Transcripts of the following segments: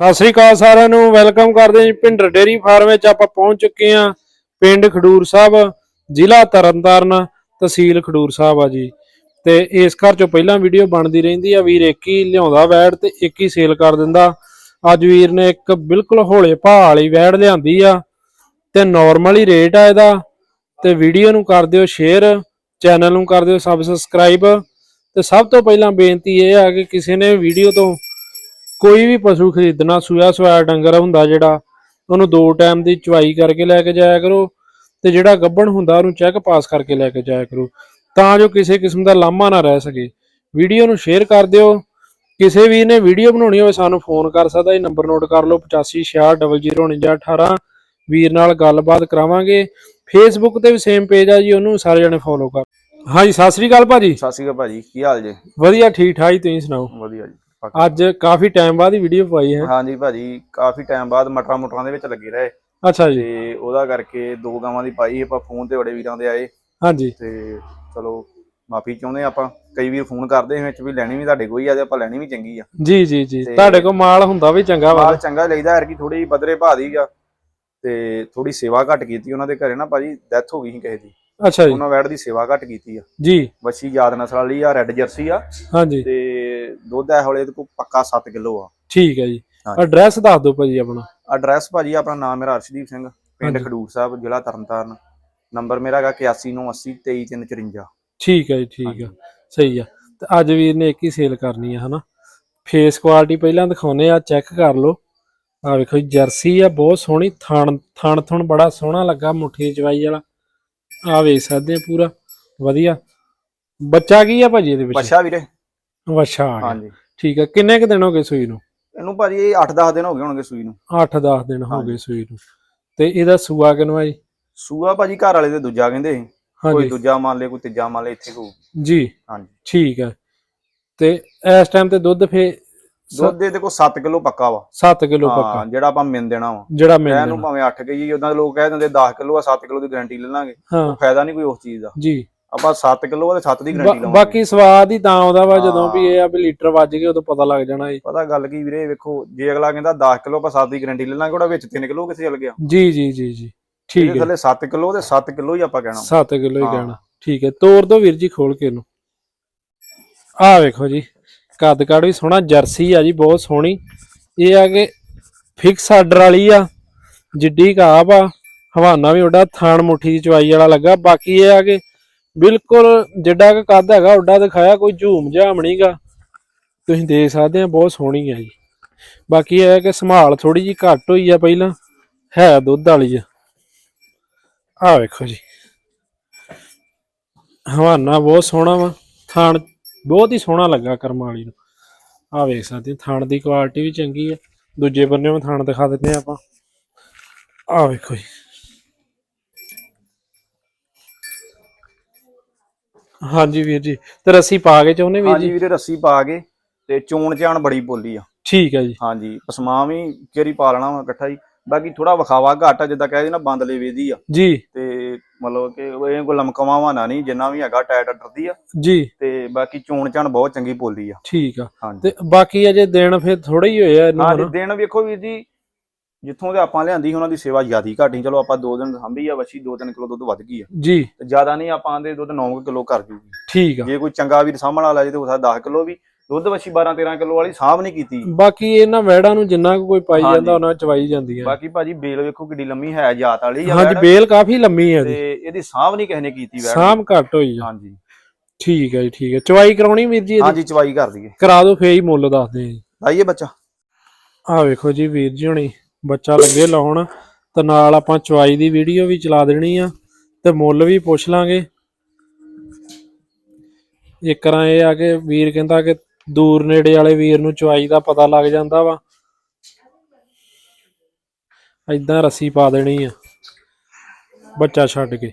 ਸਤਿ ਸ੍ਰੀ ਅਕਾਲ ਸਾਰਿਆਂ ਨੂੰ, ਵੈਲਕਮ ਕਰਦੇ ਹਾਂ ਜੀ ਭਿੰਡਰ ਡੇਰੀ ਫਾਰਮ ਵਿੱਚ ਆਪਾਂ ਪਹੁੰਚ ਚੁੱਕੇ ਹਾਂ। ਪਿੰਡ ਖਡੂਰ ਸਾਹਿਬ, ਜ਼ਿਲ੍ਹਾ ਤਰਨਤਾਰਨ ਤਹਿਸੀਲ ਖਡੂਰ ਸਾਹਿਬ ਆ ਜੀ। ਤੇ ਇਸ ਘਰ ਚੋਂ ਪਹਿਲਾਂ ਵੀਡੀਓ ਬਣਦੀ ਰਹਿੰਦੀ ਆ, ਵੀਰ ਇੱਕ ਹੀ ਲਿਆਉਂਦਾ ਵੈੜ ਤੇ ਇੱਕ ਹੀ ਸੇਲ ਕਰ ਦਿੰਦਾ। ਅੱਜ ਵੀਰ ਨੇ ਇੱਕ ਬਿਲਕੁਲ ਹੌਲੇ ਭਾਅ ਵਾਲੀ ਵੈੜ ਲਿਆਂਦੀ ਆ ਤੇ ਨਾਰਮਲ ਹੀ ਰੇਟ ਆ ਇਹਦਾ। ਤੇ ਵੀਡੀਓ ਨੂੰ ਕਰ ਦਿਓ ਸ਼ੇਅਰ ਚੈਨਲ ਨੂੰ ਕਰ ਦਿਓ ਸਬਸਕ੍ਰਾਈਬ। ਤੇ ਸਭ ਤੋਂ ਪਹਿਲਾਂ ਬੇਨਤੀ ਇਹ ਆ ਕਿ ਕਿਸੇ ਨੇ ਵੀਡੀਓ ਤੋਂ ਕੋਈ ਵੀ ਪਸ਼ੂ ਖਰੀਦਣਾ ਸੂਆ ਸਵਾਇਆ ਡੰਗਰ ਹੁੰਦਾ ਜਿਹੜਾ ਉਹਨੂੰ ਦੋ ਟਾਈਮ ਦੀ ਚੁਆਈ ਕਰਕੇ ਲੈ ਕੇ ਜਾਇਆ ਕਰੋ ਤੇ ਜਿਹੜਾ ਗੱਭਣ ਹੁੰਦਾ ਉਹਨੂੰ ਚੈੱਕ ਪਾਸ ਕਰਕੇ ਲੈ ਕੇ ਜਾਇਆ ਕਰੋ। ਤਾਂ ਜੋ ਕਿਸੇ ਕਿਸਮ ਦਾ ਲਾਮਾ ਨਾ ਰਹਿ ਸਕੇ। ਵੀਡੀਓ ਨੂੰ ਸ਼ੇਅਰ ਕਰ ਦਿਓ। ਕਿਸੇ ਵੀ ਨੇ ਵੀਡੀਓ ਬਣਾਉਣੀ ਹੋਵੇ ਸਾਨੂੰ ਫੋਨ ਕਰ ਸਕਦਾ। ਇਹ ਨੰਬਰ ਨੋਟ ਕਰ ਲਓ 8560004918 ਵੀਰ ਨਾਲ ਗੱਲਬਾਤ ਕਰਾਵਾਂਗੇ। ਫੇਸਬੁੱਕ ਤੇ ਵੀ ਸੇਮ ਪੇਜ ਆ ਜੀ ਉਹਨੂੰ ਸਾਰੇ ਜਣੇ ਫੋਲੋ ਕਰ। ਹਾਂਜੀ ਸਤਿ ਸ੍ਰੀ ਅਕਾਲ ਭਾਜੀ। ਸਤਿ ਸ਼੍ਰੀ ਅਕਾਲ ਭਾਜੀ ਕੀ ਹਾਲ ਜੇ? ਵਧੀਆ ਠੀਕ ਠਾਕ ਤੁਸੀਂ ਸੁਣਾਓ? ਵਧੀਆ ਜੀ। ਅੱਜ ਕਾਫੀ ਟਾਈਮ ਬਾਅਦ ਹੀ ਵੀਡੀਓ ਪਾਈ ਹੈ। ਹਾਂਜੀ ਭਾਜੀ ਕਾਫੀ ਟਾਈਮ ਬਾਅਦ ਮਟਰਾਂ ਮੁਟਰਾਂ ਦੇ ਵਿੱਚ ਲੱਗੇ ਰਹੇ। ਅੱਛਾ ਜੀ। ਤੇ ਉਹਦਾ ਕਰਕੇ ਦੋ ਗਾਵਾਂ ਦੀ ਪਾਈ ਆਪਾਂ ਫੋਨ ਤੇ ਬੜੇ ਵੀਰਾਂ ਦੇ ਆਏ। ਹਾਂਜੀ। ਤੇ ਚਲੋ ਮਾਫੀ ਚਾਹੁੰਦੇ ਆਪਾਂ। ਕਈ ਵੀਰ ਫੋਨ ਕਰਦੇ ਵਿੱਚ ਵੀ ਲੈਣੀ ਵੀ ਤੁਹਾਡੇ ਕੋਈ ਆ ਤੇ ਆਪਾਂ ਲੈਣੀ ਵੀ ਚੰਗੀ ਆ। ਜੀ ਜੀ ਜੀ। ਤੁਹਾਡੇ ਕੋਲ ਮਾਲ ਹੁੰਦਾ ਵੀ ਚੰਗਾ ਵਾ। ਮਾਲ ਚੰਗਾ ਲਈਦਾ ਯਾਰ ਕਿ ਥੋੜੀ ਬਦਰੇ ਭਾ ਦੀ ਆ। ਤੇ ਥੋੜੀ ਸੇਵਾ ਘੱਟ ਕੀਤੀ ਉਹਨਾਂ ਦੇ ਘਰੇ ਨਾ ਭਾਜੀ ਡੈਥ ਹੋ ਗਈ ਸੀ ਕਿਸੇ ਦੀ। ਅੱਛਾ ਜੀ। ਉਹਨਾਂ ਵੈੜ ਦੀ ਸੇਵਾ ਘੱਟ ਕੀਤੀ ਆ। ਜੀ। ਵੱਛੀ ਯਾਦ ਨਸਲ ਵਾਲੀ ਆ ਰੈੱਡ ਜਰਸੀ ਆ। ਹਾਂਜੀ। ਤੇ ਦੁੱਧ ਹੈ ਹੌਲੇ ਇਹਦੇ ਕੋਲ ਪੱਕਾ 7 ਕਿਲੋ ਆ। ਠੀਕ ਹੈ ਜੀ। ਐਡਰੈਸ ਦੱਸ ਦਿਓ ਭਾਜੀ ਆਪਣਾ। ਐਡਰੈਸ ਭਾਜੀ ਆਪਣਾ ਨਾਮ ਮੇਰਾ ਅਰਸ਼ਦੀਪ ਸਿੰਘ ਪਿੰਡ। ਖਡੂਰ ਸਾਹਿਬ ਜ਼ਿਲ੍ਹਾ ਤਰਨਤਾਰਨ। ਨੰਬਰ ਮੇਰਾ ਹੈਗਾ 8180802354 ਠੀਕ ਹੈ ਜੀ ਠੀਕ ਹੈ। ਸਹੀ ਆ। ਤੇ ਅੱਜ ਵੀਰ ਨੇ ਇੱਕ ਹੀ ਸੇਲ ਕਰਨੀ ਆ ਹਨਾ। ਫੇਸ ਕੁਆਲਿਟੀ ਪਹਿਲਾਂ ਦਿਖਾਉਨੇ ਆ ਚੈੱਕ ਕਰ ਲਓ। ਆ ਵੇਖੋ ਜੀ ਜਰਸੀ ਆ ਬਹੁਤ ਸੋਹਣੀ ਥਣ ਥਣ ਥਣ ਬੜਾ ਸੋਹਣਾ ਲੱਗਾ ਮੁੱਠੀ ਚਵਾਈ ਵਾਲਾ। ਆ ਵੇਖ ਸਕਦੇ ਆ ਪੂਰਾ ਵਧੀਆ। ਬੱਚਾ ਕੀ ਆ ਭਾਜੀ ਇਹਦੇ ਵਿੱਚ ਪਛਾ ਵੀਰੇ ਵੱਛਾ ਆ ਗਿਆ। ਹਾਂਜੀ। ਠੀਕ ਹੈ ਕਿੰਨੇ ਕੁ ਦਿਨ ਹੋ ਗਏ ਸੂਈ ਨੂੰ? ਇਹਨੂੰ ਭਾਜੀ ਇਹ 8-10 ਦਿਨ ਹੋ ਗਏ ਹੋਣਗੇ ਸੂਈ ਨੂੰ। 8-10 ਦਿਨ ਹੋ। ਗਏ ਸੂਈ ਨੂੰ। ਤੇ ਇਹਦਾ ਸੂਆ ਕਿਨਵਾ ਜੀ? ਸੂਆ ਭਾਜੀ ਘਰ ਵਾਲੇ ਦੇ ਦੂਜਾ ਕਹਿੰਦੇ ਕੋਈ ਹਾਂਜੀ। ਦੂਜਾ ਮੰਨ ਲੇ ਕੋਈ ਤੀਜਾ ਮੰਨ ਲੇ ਇੱਥੇ ਕੋ ਜੀ। ਹਾਂਜੀ। ਠੀਕ ਹੈ। ਤੇ ਇਸ ਟਾਈਮ ਤੇ ਦੁੱਧ ਫੇ ਦੁੱਧ ਦੇ ਕੋਲ 7 ਕਿਲੋ ਪੱਕਾ ਵਾ। 7 ਕਿਲੋ ਹਾਂ ਪੱਕਾ। ਜਿਹੜਾ ਆਪਾਂ ਮਿਲ ਦੇਣਾ ਵਾ। ਜਿਹੜਾ ਮਿਲ ਕਹਿਣ ਨੂੰ ਜਾਣਾ ਭਾਵੇਂ 8 ਕਹੀ ਉਦਾਂ ਦੇ ਲੋਕ ਕਹਿ ਦਿੰਦੇ 10 ਕਿਲੋ ਆ 7 ਕਿਲੋ ਦੀ ਗਾਰੰਟੀ ਲੈ ਲਾਂਗੇ ਹਾਂ ਫਾਇਦਾ ਨਹੀਂ ਕੋਈ ਉਸ ਚੀਜ਼ ਦਾ। ਜੀ। ਆਪਾਂ 7 ਕਿਲੋ ਤੇ 7 ਦੀ ਗਾਰੰਟੀ ਲਵਾਂਗੇ। ਬਾਕੀ ਸਵਾਦ ਹੀ ਤਾਂ ਆਉਂਦਾ ਵਾ ਜਦੋਂ। ਵੀ ਇਹ ਆ ਵੀ ਲੀਟਰ ਵੱਜ ਗਏ ਉਦੋਂ ਪਤਾ ਲੱਗ ਜਾਣਾ ਜੀ। ਪਤਾ ਗੱਲ ਕੀ ਵੀਰੇ ਵੇਖੋ ਜੇ ਅਗਲਾ ਕਹਿੰਦਾ 10 ਕਿਲੋ ਆਪਾਂ 7 ਦੀ ਗਾਰੰਟੀ ਲੈ ਲਾਂਗੇ ਉਹਦਾ ਵਿੱਚ 3 ਕਿਲੋ ਕਿੱਥੇ ਚਲ ਗਿਆ? ਜੀ ਜੀ ਜੀ ਜੀ। ਠੀਕ ਇਹਦੇ ਹੈ। ਥੱਲੇ 7 ਕਿਲੋ ਤੇ 7 ਕਿਲੋ ਹੀ ਆਪਾਂ ਕਹਿਣਾ। 7 ਕਿਲੋ ਹੀ। ਕਹਿਣਾ। ਠੀਕ ਹੈ ਤੋੜ ਦੋ ਵੀਰ ਜੀ ਖੋਲ ਕੇ ਇਹਨੂੰ। ਆਹ ਵੇਖੋ ਜੀ ਕੱਦ ਕਾੜ ਵੀ ਸੋਹਣਾ ਜਰਸੀ ਆ ਜੀ ਬਹੁਤ ਸੋਹਣੀ। ਇਹ ਆ ਕਿ ਫਿਕਸ ਆਰਡਰ ਵਾਲੀ ਆ ਜਿੱਡੀ ਕਾਪ ਆ ਹਵਾਨਾ ਵੀ ਉਹਦਾ ਥਾਣ ਮੁੱਠੀ ਦੀ ਚਵਾਈ ਵਾਲਾ ਲੱਗਾ। ਬਾਕੀ ਇਹ ਆ ਕਿ ਬਿਲਕੁਲ ਜਿੱਡਾ ਕੁ ਕੱਦ ਹੈਗਾ, ਉੱਡਾ ਦਿਖਾਇਆ, ਕੋਈ ਝੂਮ ਝਾਮ ਨਹੀਂਗਾ ਤੁਸੀਂ ਦੇਖ ਸਕਦੇ ਆ, ਬਹੁਤ ਸੋਹਣੀ ਹੈ ਜੀ। ਬਾਕੀ ਇਹ ਹੈ ਕਿ ਸੰਭਾਲ ਥੋੜੀ ਜੀ ਘੱਟ ਹੋਈ ਆ ਪਹਿਲਾਂ, ਹੈ ਦੁੱਧ ਵਾਲੀ ਆ ਆਹ ਵੇਖੋ ਜੀ। ਹਵਾਨਾ ਬਹੁਤ ਸੋਹਣਾ ਵਾ, ਥਾਣ ਬਹੁਤ ਹੀ ਸੋਹਣਾ ਲੱਗਾ ਕਰਮਾਂ ਵਾਲੀ ਨੂੰ। ਆਹ ਵੇਖ ਸਕਦੇ ਥਾਣ ਦੀ ਕੁਆਲਿਟੀ ਵੀ ਚੰਗੀ ਆ। ਦੂਜੇ ਬੰਨੇ ਨੂੰ ਥਾਣ ਦਿਖਾ ਦਿੰਦੇ ਆ ਆਪਾਂ। ਆਹ ਵੇਖੋ ਜੀ। ਹਾਂਜੀ ਵੀਰ ਜੀ ਤੇ ਰੱਸੀ ਪਾ ਕੇ ਚਾਹੁੰਦੇ ਵੀਰ ਹਾਂਜੀ ਜੀ? ਵੀਰੇ ਰੱਸੀ ਪਾ ਕੇ ਤੇ ਚੋਣ ਚਾਣ ਬੜੀ ਬੋਲੀ ਆ। ਠੀਕ ਹੈ ਜੀ। ਹਾਂਜੀ ਪਸਮਾ ਵੀ ਕਿਹੜੀ ਪਾ ਲੈਣਾ ਵਾ ਇਕੱਠਾ ਹੀ। ਬਾਕੀ ਥੋੜਾ ਵਿਖਾਵਾ ਘੱਟ ਆ ਜਿੱਦਾਂ ਕਹਿੰਦੇ ਨਾ ਬੰਦ ਲੇਵੇਦੀ ਆ। ਜੀ। ਤੇ ਮਤਲਬ ਕਿ ਇਹ ਕੋਈ ਲਮਕਵਾ ਵਾਨਾ ਨਹੀਂ ਜਿੰਨਾ ਵੀ ਹੈਗਾ ਟਾਇਟ ਡਰਦੀ ਆ। ਜੀ। ਤੇ ਬਾਕੀ ਚੋਣ ਚਾਣ ਬਹੁਤ ਚੰਗੀ ਬੋਲੀ ਆ। ਠੀਕ ਆ। ਹਾਂਜੀ। ਤੇ ਬਾਕੀ ਅਜੇ ਦਿਨ ਫਿਰ ਥੋੜੇ ਹੀ ਹੋਏ ਆ ਇਹਨੂੰ ਹਨਾ? ਦਿਨ ਵੇਖੋ ਵੀਰ ਜੀ ਜਿੱਥੋਂ ਦੇ ਆਪਾਂ ਲਿਆਂਦੀ ਸੀ ਉਹਨਾਂ ਦੀ ਸੇਵਾ ਜ਼ਿਆਦੀ ਘਾਟੀ ਚਲੋ ਆਪਾਂ ਦੋ ਦਿਨ ਸੰਭੀ ਆ ਵੱਛੀ 2-3 ਕਿਲੋ ਦੁੱਧ ਵੱਧ ਗਈ ਆ। ਜੀ। ਤੇ ਜ਼ਿਆਦਾ ਨਹੀਂ ਆਪਾਂ ਦੇ ਦੁੱਧ 9 ਕਿਲੋ ਕਰ ਜੂਗੀ। ਠੀਕ ਆ। ਜੇ ਕੋਈ ਚੰਗਾ ਵੀਰ ਸਾਹਮਣ ਵਾਲਾ ਜੇ ਤੇ ਉਹ 10 ਕਿਲੋ ਵੀ। ਦੁੱਧ ਵੱਛੀ 12-13 ਕਿਲੋ ਵਾਲੀ ਸਾਂਭ ਨਹੀਂ ਕੀਤੀ। ਬਾਕੀ ਇਹਨਾਂ ਵੈੜਾਂ ਨੂੰ ਜਿੰਨਾ ਕੋਈ ਪਾਈ। ਜਾਂਦਾ ਉਹਨਾਂ ਚਵਾਈ ਜਾਂਦੀ ਹੈ ਬਾਕੀ ਭਾਜੀ ਬੇਲ ਵੇਖੋ ਕਿੱਡੀ ਲੰਮੀ ਹੈ ਜਾਤ ਵਾਲੀ ਆ ਹਾਂਜੀ ਬੇਲ ਕਾਫੀ ਲੰਮੀ ਹੈ ਜੀ। ਤੇ ਇਹਦੀ ਸਾਂਭ ਨਹੀਂ ਕਿਸੇ ਨੇ ਕੀਤੀ ਵੈੜ ਦੀ। ਸਾਮ ਘੱਟ ਹੋਈ ਆ। ਹਾਂਜੀ। ਠੀਕ ਹੈ ਜੀ ਠੀਕ ਹੈ ਚਵਾਈ ਕਰਾਉਣੀ ਵੀਰ ਜੀ ਇਹਦੀ? ਹਾਂਜੀ ਚਵਾਈ ਕਰ ਦਈਏ। ਕਰਾ ਦਿਓ ਫੇਰ ਹੀ ਮੁੱਲ ਦੱਸਦੇ ਆ ਜੀ। ਆਈਏ ਬੱਚਾ। ਆਹ ਵੇਖੋ ਜੀ ਵੀਰ ਜੀ ਹੁਣੀ। ਬੱਚਾ ਲੱਗੇ ਲਾਉਣ, ਤੇ ਨਾਲ ਆਪਾਂ ਚਵਾਈ ਦੀ ਵੀਡੀਓ ਵੀ ਚਲਾ ਦੇਣੀ ਆ, ਤੇ ਮੁੱਲ ਵੀ ਪੁੱਛ ਲਾਂਗੇ। ਇੱਕ ਰਾਂ ਇਹ ਆ ਕਿ ਵੀਰ ਕਹਿੰਦਾ ਕਿ ਦੂਰ ਨੇੜੇ ਵਾਲੇ ਵੀਰ ਨੂੰ ਚਵਾਈ ਦਾ ਪਤਾ ਲੱਗ ਜਾਂਦਾ ਵਾ। ਏਦਾਂ ਰੱਸੀ ਪਾ ਦੇਣੀ ਆ, ਬੱਚਾ ਛੱਡ ਕੇ।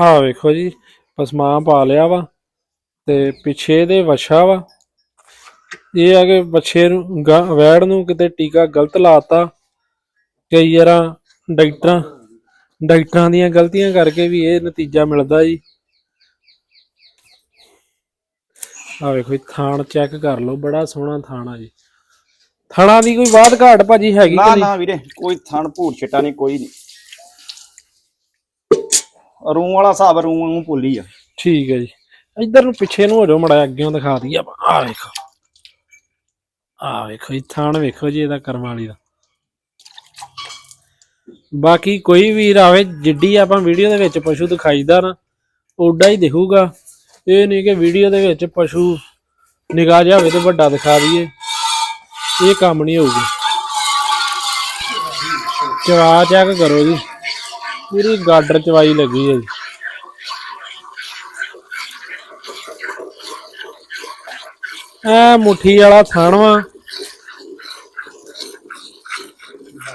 ਆਹ ਵੇਖੋ ਜੀ ਪਸਮਾ ਪਾ ਲਿਆ ਵਾ। ਤੇ ਪਿੱਛੇ ਦੇ ਵਛਾ ਵਾ। ਇਹ ਆ ਕਿ ਬੱਚੇ ਨੂੰ ਵੈੜ ਨੂੰ ਕਿਤੇ ਟੀਕਾ ਗਲਤ ਲਾਤਾ। ਕਈ ਵਾਰਾਂ ਡਾਕਟਰਾਂ ਡਾਕਟਰਾਂ ਦੀਆਂ ਗਲਤੀਆਂ ਕਰਕੇ ਵੀ ਇਹ ਨਤੀਜਾ ਮਿਲਦਾ ਜੀ। ਆ ਵੇਖੋ ਜੀ ਥਾਣ ਚੈੱਕ ਕਰ ਲਓ ਬੜਾ ਸੋਹਣਾ ਥਾਣ ਆ ਜੀ। ਥਾਣਾ ਦੀ ਕੋਈ ਬਾਤ ਘਾਟ ਭਾਜੀ ਹੈਗੀ ਨਾ ਕਿ ਨਹੀਂ? ਨਾ ਵੀਰੇ ਕੋਈ ਥਣ ਭੂਰ ਛਿੱਟਾ ਨਹੀਂ ਕੋਈ ਨਹੀਂ। ਰੂਮ ਵਾਲਾ ਹਿਸਾਬ ਰੂਮ ਨੂੰ ਭੁੱਲੀ ਆ। ਠੀਕ ਹੈ ਜੀ। ਇੱਧਰ ਨੂੰ ਪਿੱਛੇ ਨੂੰ ਹੋ ਜਾਓ ਮੜਾ ਅੱਗੇੋਂ ਦਿਖਾ ਦਈਏ ਆਪਾਂ। ਆ ਵੇਖੋ। ਆ ਵੇਖੋ ਜੀ, ਥਾਣ ਵੇਖੋ ਜੀ ਇਹਦਾ ਕਰਮ ਵਾਲੀ ਦਾ। ਬਾਕੀ ਕੋਈ ਵੀਰ ਆਵੇ, ਜਿੱਡੀ ਆਪਾਂ ਵੀਡੀਓ ਦੇ ਵਿੱਚ ਪਸ਼ੂ ਦਿਖਾਈਦਾ ਨਾ, ਓਡਾ ਹੀ ਦਿਖੂਗਾ। ਇਹ ਨਹੀਂ ਕਿ ਵੀਡੀਓ ਦੇ ਵਿੱਚ ਪਸ਼ੂ ਨਿਗਾਹ ਜਿਹਾ ਹੋਵੇ ਤੇ ਵੱਡਾ ਦਿਖਾ ਦਈਏ। ਇਹ ਕੰਮ ਨਹੀਂ ਹੋਊਗਾ। ਚਵਾ ਚੈੱਕ ਕਰੋ ਜੀ। ਪੂਰੀ ਗਾਡਰ ਚਵਾਈ ਲੱਗੀ ਹੈ ਜੀ। ਐ ਮੁੱਠੀ ਵਾਲਾ ਥਣ ਵਾ।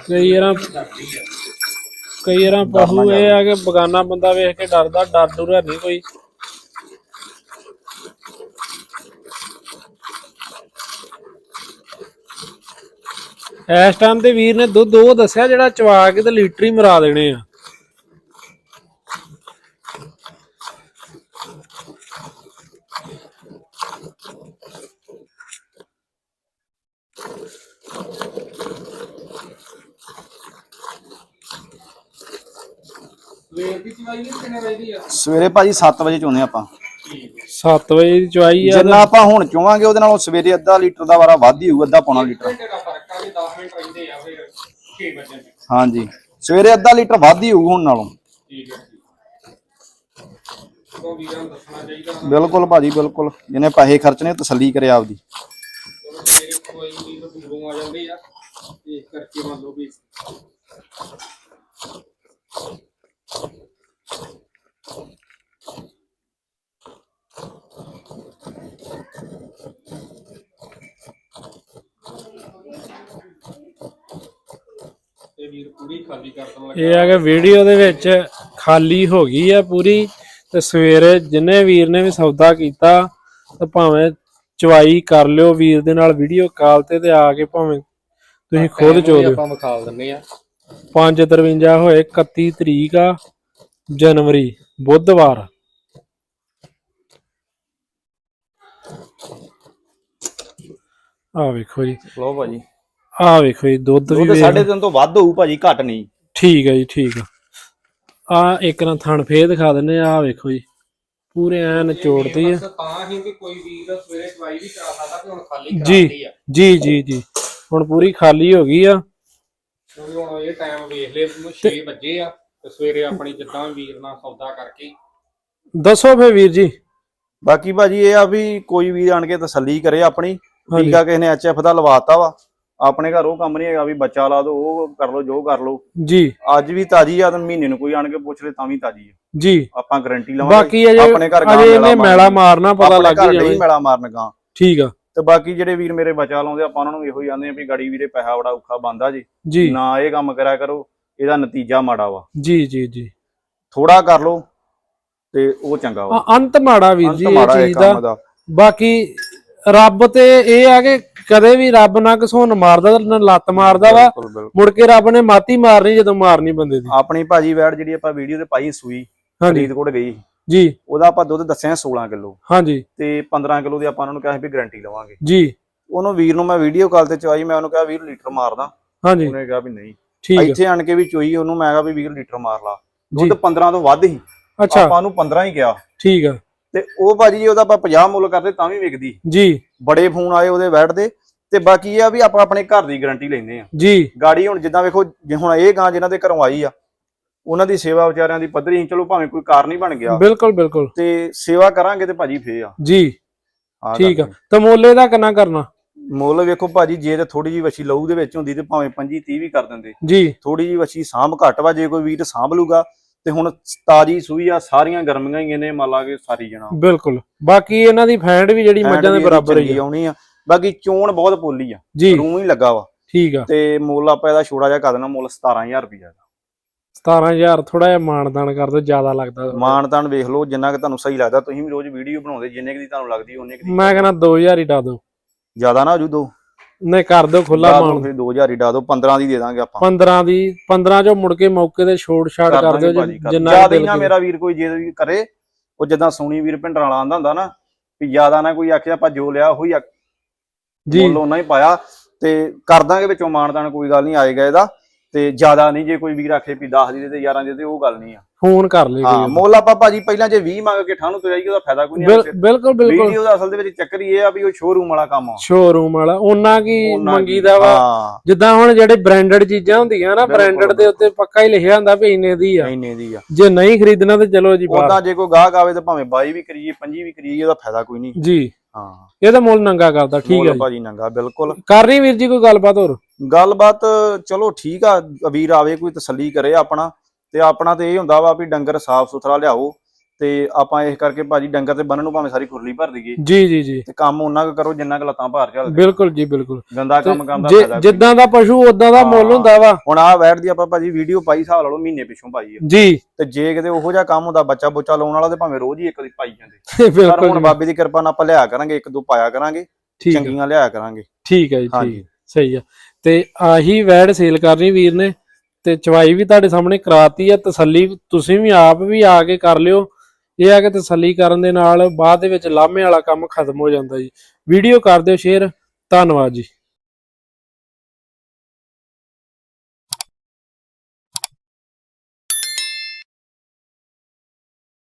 ਕਈ ਵਾਰਾਂ ਕਈ ਵਾਰਾਂ ਪਸ਼ੂ ਇਹ ਆ ਕਿ ਬਗਾਨਾ ਬੰਦਾ ਵੇਖ ਕੇ ਡਰਦਾ ਡਰ ਡੁਰ ਹੈ ਨਹੀਂ ਕੋਈ। ਇਸ ਟਾਈਮ ਤੇ ਵੀਰ ਨੇ ਦੁੱਧ ਉਹ ਦੱਸਿਆ ਜਿਹੜਾ ਚਵਾ ਕੇ ਤੇ ਲੀਟਰ ਹੀ ਮਰਾ ਦੇਣੇ ਆ। ਸਵੇਰੇ ਭਾਜੀ 7 ਵਜੇ ਚੋਨੇ ਆਪਾਂ। 7 ਵਜੇ ਦੀ ਚਵਾਈ ਆ ਜਿੰਨਾ ਆਪਾਂ ਹੁਣ ਚੋਵਾਂਗੇ ਉਹਦੇ ਨਾਲੋਂ ਸਵੇਰੇ ਅੱਧਾ ਲੀਟਰ ਦਾ ਵਾਰਾ ਵੱਧ ਹੀ ਹੋਊ ਅੱਧਾ ਪੌਣਾ ਲੀਟਰ। ਹਾਂਜੀ। ਸਵੇਰੇ ਅੱਧਾ ਲੀਟਰ ਵੱਧ ਹੀ ਹੋਊ ਹੁਣ ਨਾਲੋਂ। ਬਿਲਕੁਲ ਭਾਜੀ ਬਿਲਕੁਲ। ਜਿਹਨੇ ਪੈਸੇ ਖਰਚਨੇ ਤਸੱਲੀ ਕਰੇ ਆਪਦੀ। ਇਹ ਆ ਕਿ ਵੀਡੀਓ ਦੇ ਵਿੱਚ ਖਾਲੀ ਹੋ ਗਈ ਆ ਪੂਰੀ ਤੇ ਸਵੇਰੇ ਜਿੰਨੇ ਵੀਰ ਨੇ ਵੀ ਸੌਦਾ ਕੀਤਾ ਤੇ ਭਾਵੇਂ ਚਵਾਈ ਕਰ ਲਿਓ ਵੀਰ ਦੇ ਨਾਲ ਵੀਡੀਓ ਕਾਲ ਤੇ ਤੇ ਆ ਕੇ ਭਾਵੇਂ ਤੁਸੀਂ ਖੁਦ ਚੋ ਆਪਾਂ ਵਿਖਾ ਦਿੰਨੇ ਆ। 553 ਹੋਏ 31 ਤਰੀਕ ਆ ਜਨਵਰੀ ਬੁੱਧਵਾਰ। ਆ ਵੇਖੋ ਜੀ। ਲੋ ਭਾਜੀ। ਆ ਵੇਖੋ ਜੀ ਦੁੱਧ ਵੀ ਦੁੱਧ ਵੇਖ- ਸਾਢੇ ਤਿੰਨ ਤੋਂ ਵੱਧ ਹੋਊ ਭਾਜੀ ਘੱਟ ਨਹੀਂ। ਠੀਕ ਹੈ ਜੀ ਠੀਕ ਆ। ਆ ਇੱਕ ਨਾ ਥਣ ਫੇਰ ਦਿਖਾ ਦਿੰਨੇ ਆ ਵੇਖੋ ਜੀ। ਪੂਰੇ ਐਨ ਚੋੜਦੀ ਆ। ਤਾਂ ਹੀ ਕਿ ਕੋਈ ਵੀਰ ਸਵੇਰੇ ਦਵਾਈ ਵੀ ਕਰਾ ਸਕਦਾ ਕਿ ਹੁਣ ਖਾਲੀ ਜੀ ਕਰਾਤੀ ਆ। ਜੀ ਜੀ ਜੀ। ਹੁਣ ਪੂਰੀ ਖਾਲੀ ਹੋ ਗਈ ਆ। ਕਿਉਂਕਿ ਹੁਣ ਇਹ ਟਾਈਮ ਵੇਖ ਲੈ 6 ਵਜੇ ਆ ਤੇ ਸਵੇਰੇ ਆਪਣੀ ਜਿੱਦਾਂ ਵੀਰ ਨਾਲ ਸੌਦਾ ਕਰਕੇ। ਦੱਸੋ ਫੇ ਵੀਰ ਜੀ। ਬਾਕੀ ਭਾਜੀ ਇਹ ਆ ਵੀ ਕੋਈ ਵੀ ਆਣ ਕੇ ਤਸੱਲੀ ਕਰੇ ਆਪਣੀ। ਟੀਕਾ ਕਿਸੇ ਨੇ ਐਚਐਫ ਦਾ ਲਵਾਤਾ ਵਾ। ਆਪਣੇ ਘਰ ਉਹ ਕੰਮ ਨਹੀਂ ਹੈਗਾ ਵੀ ਬੱਚਾ ਲਾ ਦੋ ਉਹ ਕਰ ਲੋ ਜੋ ਕਰ ਲੋ ਜੀ। ਅੱਜ ਵੀ ਤਾਜੀ ਆ ਤਾਂ ਮਹੀਨੇ ਨੂੰ ਕੋਈ ਆਣ ਕੇ ਪੁੱਛ ਲੇ ਤਾਂ ਵੀ ਤਾਜੀ ਆ। ਜੀ। ਆਪਾਂ ਗਾਰੰਟੀ ਲਵਾਂਗੇ। ਬਾਕੀ ਅਜੇ ਆਪਣੇ ਘਰ ਗਾਂ ਇਹਨੇ ਮੇਲਾ ਮਾਰਨਾ ਪਤਾ ਲੱਗ ਹੀ ਨਹੀਂ ਜਾਵੇ। ਮੈਲਾ ਮਾਰਨ ਗਾਂ ਠੀਕ ਆ। ਤੇ ਬਾਕੀ ਜਿਹੜੇ ਵੀਰ ਮੇਰੇ ਬਚਾ ਲਾਉਂਦੇ ਆਪਾਂ ਉਹਨਾਂ ਨੂੰ ਇਹੋ ਹੀ ਆਂਦੇ ਆ ਵੀ ਗਾੜੀ ਵੀਰੇ ਪੈਸਾ ਬੜਾ ਔਖਾ ਬੰਦਾ ਜੀ। ਜੀ। ਨਾ ਇਹ ਕੰਮ ਕਰਿਆ ਕਰੋ ਇਹਦਾ ਨਤੀਜਾ ਮਾੜਾ ਵਾ। ਜੀ ਜੀ ਜੀ। ਥੋੜਾ ਕਰ ਲੋ ਤੇ ਉਹ ਚੰਗਾ ਵਾ। ਅੰਤ ਮਾੜਾ ਵੀਰ ਅੰਤ ਜੀ ਇਹ ਚੀਜ਼ ਦਾ। ਬਾਕੀ ਰੱਬ ਤੇ ਇਹ ਆ ਕਿ ਕਦੇ ਵੀ ਰੱਬ ਨਾ ਘਸੋਨ ਮਾਰਦਾ ਤੇ ਨਾ ਲੱਤ ਮਾਰਦਾ ਵਾ। ਬਿਲਕੁਲ, ਬਿਲਕੁਲ। ਮੁੜ ਕੇ ਰੱਬ ਨੇ ਮਾਤੀ ਮਾਰਨੀ ਜਦੋਂ ਮਾਰਨੀ ਬੰਦੇ ਦੀ। ਆਪਣੀ ਭਾਜੀ ਵੈੜ ਜਿਹੜੀ ਆਪਾਂ ਵੀਡੀਓ ਤੇ ਪਾਈ ਸੂਈ ਹਾਂਜੀ। ਫਰੀਦਕੋਟ ਗਈ। ਜੀ। ਉਹਦਾ ਆਪਾਂ ਦੁੱਧ ਦੱਸਿਆ 16 ਕਿਲੋ। ਹਾਂਜੀ। ਤੇ 15 ਕਿਲੋ ਦੀ ਆਪਾਂ ਉਹਨਾਂ ਨੂੰ ਕਿਹਾ ਸੀ ਵੀ ਗਾਰੰਟੀ ਲਵਾਂਗੇ। ਜੀ। ਉਹਨੂੰ ਵੀਰ ਨੂੰ ਮੈਂ ਵੀਡੀਓ ਕਾਲ ਤੇ ਚਵਾਈ ਮੈਂ ਉਹਨੂੰ ਕਿਹਾ ਵੀਰ ਲੀਟਰ ਮਾਰਦਾ। ਹਾਂਜੀ। ਉਹਨੇ ਕਿਹਾ ਵੀ ਨਹੀਂ। ਠੀਕ ਆ। ਇੱਥੇ ਆਣ ਕੇ ਵੀ ਚੋਈ ਉਹਨੂੰ ਮੈਂ ਕਿਹਾ ਵੀ ਵੀਰ ਲੀਟਰ ਮਾਰ ਲਾ। ਜੀ। ਦੁੱਧ 15 ਤੋਂ ਵੱਧ ਹੀ ਅੱਛਾ। ਆਪਾਂ ਉਹਨੂੰ 15 ਹੀ ਕਿਹਾ। ਠੀਕ ਆ। ਤੇ ਉਹ ਭਾਜੀ ਜੀ ਉਹਦਾ ਆਪਾਂ 50 ਮੁੱਲ ਕਰਦੇ ਤਾਂ ਵੀ ਵਿਕਦੀ। ਜੀ। ਬੜੇ ਫੋਨ ਆਏ ਉਹਦੇ ਵੈਟ ਦੇ ਤੇ ਬਾਕੀ ਇਹ ਆ ਵੀ ਆਪਾਂ ਆਪਣੇ ਘਰ ਦੀ ਗਾਰੰਟੀ ਲੈਂਦੇ ਆ ਜੀ। ਗਾੜੀ ਹੁਣ ਜਿੱਦਾਂ ਵੇਖੋ ਜੇ ਹੁਣ ਇਹ ਗਾਂ ਜਿਨ੍ਹਾਂ ਦੇ ਘਰੋਂ ਆਈ ਆ ਉਹਨਾਂ ਦੀ ਸੇਵਾ ਵਿਚਾਰਿਆਂ ਦੀ ਪੱਧਰੀ ਸੀ, ਚਲੋ ਭਾਵੇਂ ਕੋਈ ਕਾਰ ਨਹੀਂ ਬਣ ਗਿਆ। ਬਿਲਕੁਲ ਬਿਲਕੁਲ। ਤੇ ਸੇਵਾ ਕਰਾਂਗੇ ਤੇ ਭਾਜੀ ਫੇ ਆ। ਜੀ। ਆਹ ਠੀਕ ਆ। ਤੇ ਮੋਲੇ ਦਾ ਕਿੰਨਾ ਕਰਨਾ? ਮੁੱਲ ਵੇਖੋ ਭਾਜੀ ਜੇ ਤੇ ਥੋੜੀ ਜੀ ਵਛੀ ਲਹੂ ਦੇ ਵਿੱਚ ਹੁੰਦੀ ਤੇ ਭਾਵੇਂ 25 30 ਵੀ ਕਰ ਦਿੰਦੇ। ਜੀ। ਥੋੜੀ ਜੀ ਵਛੀ ਸਾਂਭ ਘੱਟ ਵਾ ਜੇ ਕੋਈ ਵੀਰ ਸਾਂਭ ਲੂਗਾ ਤੇ ਹੁਣ ਤਾਜੀ ਸੂਈ ਆ ਸਾਰੀਆਂ ਗਰਮੀਆਂ ਹੀ ਇਹਨੇ ਮੰਨ ਲਾ ਕੇ ਸਾਰੀ ਜਣਾ। ਬਿਲਕੁਲ। ਬਾਕੀ ਇਹਨਾਂ ਦੀ ਫੈਂਡ ਵੀ ਜਿਹੜੀ ਮੱਝਾਂ ਦੇ ਬਰਾਬਰ ਹੀ ਆਉਣੀ ਆ। ਬਾਕੀ ਚੋਣ ਬਹੁਤ ਪੋਲੀ ਆ। ਰੂਮ ਹੀ ਲੱਗਾ ਵਾ। ਠੀਕ ਆ। ਤੇ ਮੁੱਲ ਆਪਾਂ ਇਹਦਾ ਛੋੜਾ ਜਿਹਾ ਕਰ ਦੇਣਾ ਮੁੱਲ 17000 ਰੁਪਇਆ 17000 ਥੋੜਾ ਜਿਹਾ ਮਾਨਦਾਨ ਕਰ ਦੋ ਜ਼ਿਆਦਾ ਲੱਗਦਾ। ਮਾਨਤਾਨ ਵੇਖ ਲਓ ਜਿੰਨਾ ਕਿ ਤੁਹਾਨੂੰ ਸਹੀ ਲੱਗਦਾ ਤੁਸੀਂ ਵੀ ਰੋਜ਼ ਵੀਡੀਓ ਬਣਾਉਂਦੇ ਜਿੰਨੇ ਕਿ ਦੀ ਤੁਹਾਨੂੰ ਲੱਗਦੀ ਉਹਨੇ ਕਿ ਮੈਂ ਕਹਿੰਦਾ 2000 ਹੀ ਡਾ ਦੋ ਜ਼ਿਆਦਾ ਨਾ ਹੋ ਜੂ ਦੋ। ਨਹੀਂ ਕਰ ਦਿਓ ਖੁੱਲਾ ਮਾਨ ਫਿਰ 2000 ਹੀ ਡਾ ਦਿਓ 15 ਦੀ ਦੇ ਦਾਂਗੇ ਆਪਾਂ। 15 ਦੀ 15 ਚੋਂ ਮੁੜ ਕੇ ਮੌਕੇ ਤੇ ਛੋੜ ਛਾੜ ਕਰ ਦਿਓ ਜਿੰਨਾ ਦਿਲ ਨਾ। ਮੇਰਾ ਵੀਰ ਕੋਈ ਜੇ ਵੀ ਕਰੇ ਉਹ ਜਿੱਦਾਂ ਸੋਣੀ ਵੀਰ ਭਿੰਡਰਾਂ ਵਾਲਾ ਆਂਦਾ ਹੁੰਦਾ ਨਾ ਵੀ ਜ਼ਿਆਦਾ ਨਾ ਕੋਈ ਆਖੇ ਆਪਾਂ ਜੋ ਲਿਆ ਉਹੀ ਜੀ। ਮੁੱਲ ਉਹਨਾਂ ਹੀ ਪਾਇਆ ਤੇ ਕਰ ਦਾਂਗੇ ਵਿੱਚੋਂ ਮਾਨਦਾਨ ਕੋਈ ਗੱਲ ਨਹੀਂ ਆਏਗਾ ਇਹਦਾ। ਤੇ ਜ਼ਿਆਦਾ ਨਹੀਂ ਜੇ ਕੋਈ ਵੀਰ ਆਖੇ ਵੀ 10 ਦੀ ਦੇ ਤੇ 11 ਦੀ ਤੇ ਉਹ ਗੱਲ ਨਹੀਂ ਆ। ਫੋਨ ਕਰ ਲਿਓ ਹਾਂ ਮੁੱਲ ਆਪਾਂ ਭਾਜੀ ਪਹਿਲਾਂ ਜੇ 20 ਮੰਗ ਕੇ ਠਾਣੂ ਤੇ ਜਾਈਏ ਉਹਦਾ ਫਾਇਦਾ ਕੋਈ ਨਹੀਂ ਬਿਲ- ਬਿਲਕੁਲ ਬਿਲਕੁਲ। ਵੀਡੀਓ ਦਾ ਅਸਲ ਦੇ ਵਿੱਚ ਚੱਕਰ ਹੀ ਇਹ ਆ ਵੀ ਉਹ ਸ਼ੋਰੂਮ ਵਾਲਾ ਕੰਮ ਆ। ਸ਼ੋਰੂਮ ਵਾਲਾ ਉਹਨਾਂ ਕੀ ਮੰਗੀਦਾ ਵਾ? ਜਿੱਦਾਂ ਹੁਣ ਜਿਹੜੇ ਬ੍ਰਾਂਡਡ ਚੀਜ਼ਾਂ ਹੁੰਦੀਆਂ ਨਾ ਬ੍ਰਾਂਡਡ ਦੇ ਉੱਤੇ ਪੱਕਾ ਹੀ ਲਿਖਿਆ ਹੁੰਦਾ ਵੀ ਇੰਨੇ ਦੀ ਆ। ਇੰਨੇ ਦੀ ਆ। ਜੇ ਨਹੀਂ ਖਰੀਦਣਾ ਤੇ ਚਲੋ ਜੀ ਬਾਹਰ। ਉਦਾਂ ਜੇ ਕੋਈ ਗਾਹਕ ਆਵੇ ਤਾਂ ਭਾਵੇਂ 22 ਵੀ ਕਰੀਏ 25 ਵੀ ਕਰੀਏ ਉਹਦਾ ਫਾਇਦਾ ਕੋਈ ਨਹੀਂ। ਜੀ। ਹਾਂ। ਇਹਦਾ ਮੁੱਲ ਨੰਗਾ ਕਰਦਾ ਠੀਕ ਮੁੱਲ ਹੈ ਜੀ। ਭਾਜੀ ਨੰਗਾ ਬਿਲਕੁਲ। ਕਰਨੀ ਵੀਰ ਜੀ ਕੋਈ ਗੱਲਬਾਤ ਹੋਰ? ਗੱਲਬਾਤ ਚਲੋ ਠੀਕ ਆ ਵੀਰ ਆਵੇ ਕੋਈ ਤਸੱਲੀ ਕਰੇ ਆਪਣਾ ਤੇ ਆਪਣਾ ਤੇ ਇਹ ਹੁੰਦਾ ਵਾ ਵੀ ਡੰਗਰ ਸਾਫ਼ ਸੁਥਰਾ ਲਿਆਓ। ਤੇ ਆਪਾਂ ਇਸ ਕਰਕੇ ਭਾਜੀ ਡੰਗਰ ਤੇ ਬੰਨਣ ਨੂੰ ਭਾਵੇਂ ਸਾਰੀ ਖੁਰਲੀ ਭਰ ਦਈਏ। ਜੀ ਜੀ ਜੀ। ਤੇ ਕੰਮ ਉਹਨਾਂ ਕੁ ਕਰੋ ਜਿੰਨਾ ਕੁ ਲੱਤਾਂ ਭਾਰ ਚੱਲਦੇ ਬਿਲਕੁਲ ਜੀ ਬਿਲਕੁਲ। ਗੰਦਾ ਕੰਮ ਕਰਨ ਦਾ ਫਾਇਦਾ ਜਿੱਦਾਂ ਦਾ ਪਸ਼ੂ ਉਦਾਂ ਦਾ ਮੁੱਲ। ਹੁੰਦਾ ਵਾ। ਹੁਣ ਆ ਵੈਟ ਦੀ ਆਪਾਂ ਭਾਜੀ ਵੀਡੀਓ ਪਾਈ ਹਿਸਾਬ ਲਾ ਲਓ ਮਹੀਨੇ ਪਿੱਛੋਂ ਪਾਈ ਜੀ। ਤੇ ਜੇ ਕਿਤੇ ਉਹੋ ਜਿਹਾ ਕੰਮ ਹੁੰਦਾ ਬੱਚਾ ਬੁੱਚਾ ਲਾਉਣ ਵਾਲਾ ਤੇ ਭਾਵੇਂ ਰੋਜ਼ ਹੀ ਇੱਕ ਦੀ ਪਾਈ ਜਾਂਦੇ। ਬਿਲਕੁਲ ਹੁਣ ਬਾਬੇ ਦੀ ਕਿਰਪਾ ਨਾਲ ਆਪਾਂ ਲਿਆ ਕਰਾਂਗੇ ਇੱਕ ਦੋ ਪਾਇਆ ਕਰਾਂਗੇ ਚੰਗੀਆਂ ਲਿਆ ਕਰਾਂਗੇ। ਠੀਕ ਹੈ ਜੀ ਠੀਕ ਸਹੀ ਆ। ਤੇ ਆਹੀ ਵੈਡ ਸੇਲ ਕਰਨੀ ਵੀਰ ਨੇ ਤੇ ਚਵਾਈ ਵੀ ਤੁਹਾਡੇ ਸਾਹਮਣੇ ਕਰਾਤੀ ਆ ਤਸੱਲੀ ਤੁਸੀਂ ਵੀ ਆਪ ਵੀ ਆ ਕੇ ਕਰ ਲਿਓ। ਇਹ ਆ ਕਿ ਤਸੱਲੀ ਕਰਨ ਦੇ ਨਾਲ ਬਾਅਦ ਦੇ ਵਿੱਚ ਲਾਮੇ ਵਾਲਾ ਕੰਮ ਖਤਮ ਹੋ ਜਾਂਦਾ ਜੀ। ਵੀਡੀਓ ਕਰ ਦਿਓ, ਸ਼ੇਅਰ। ਧੰਨਵਾਦ ਜੀ।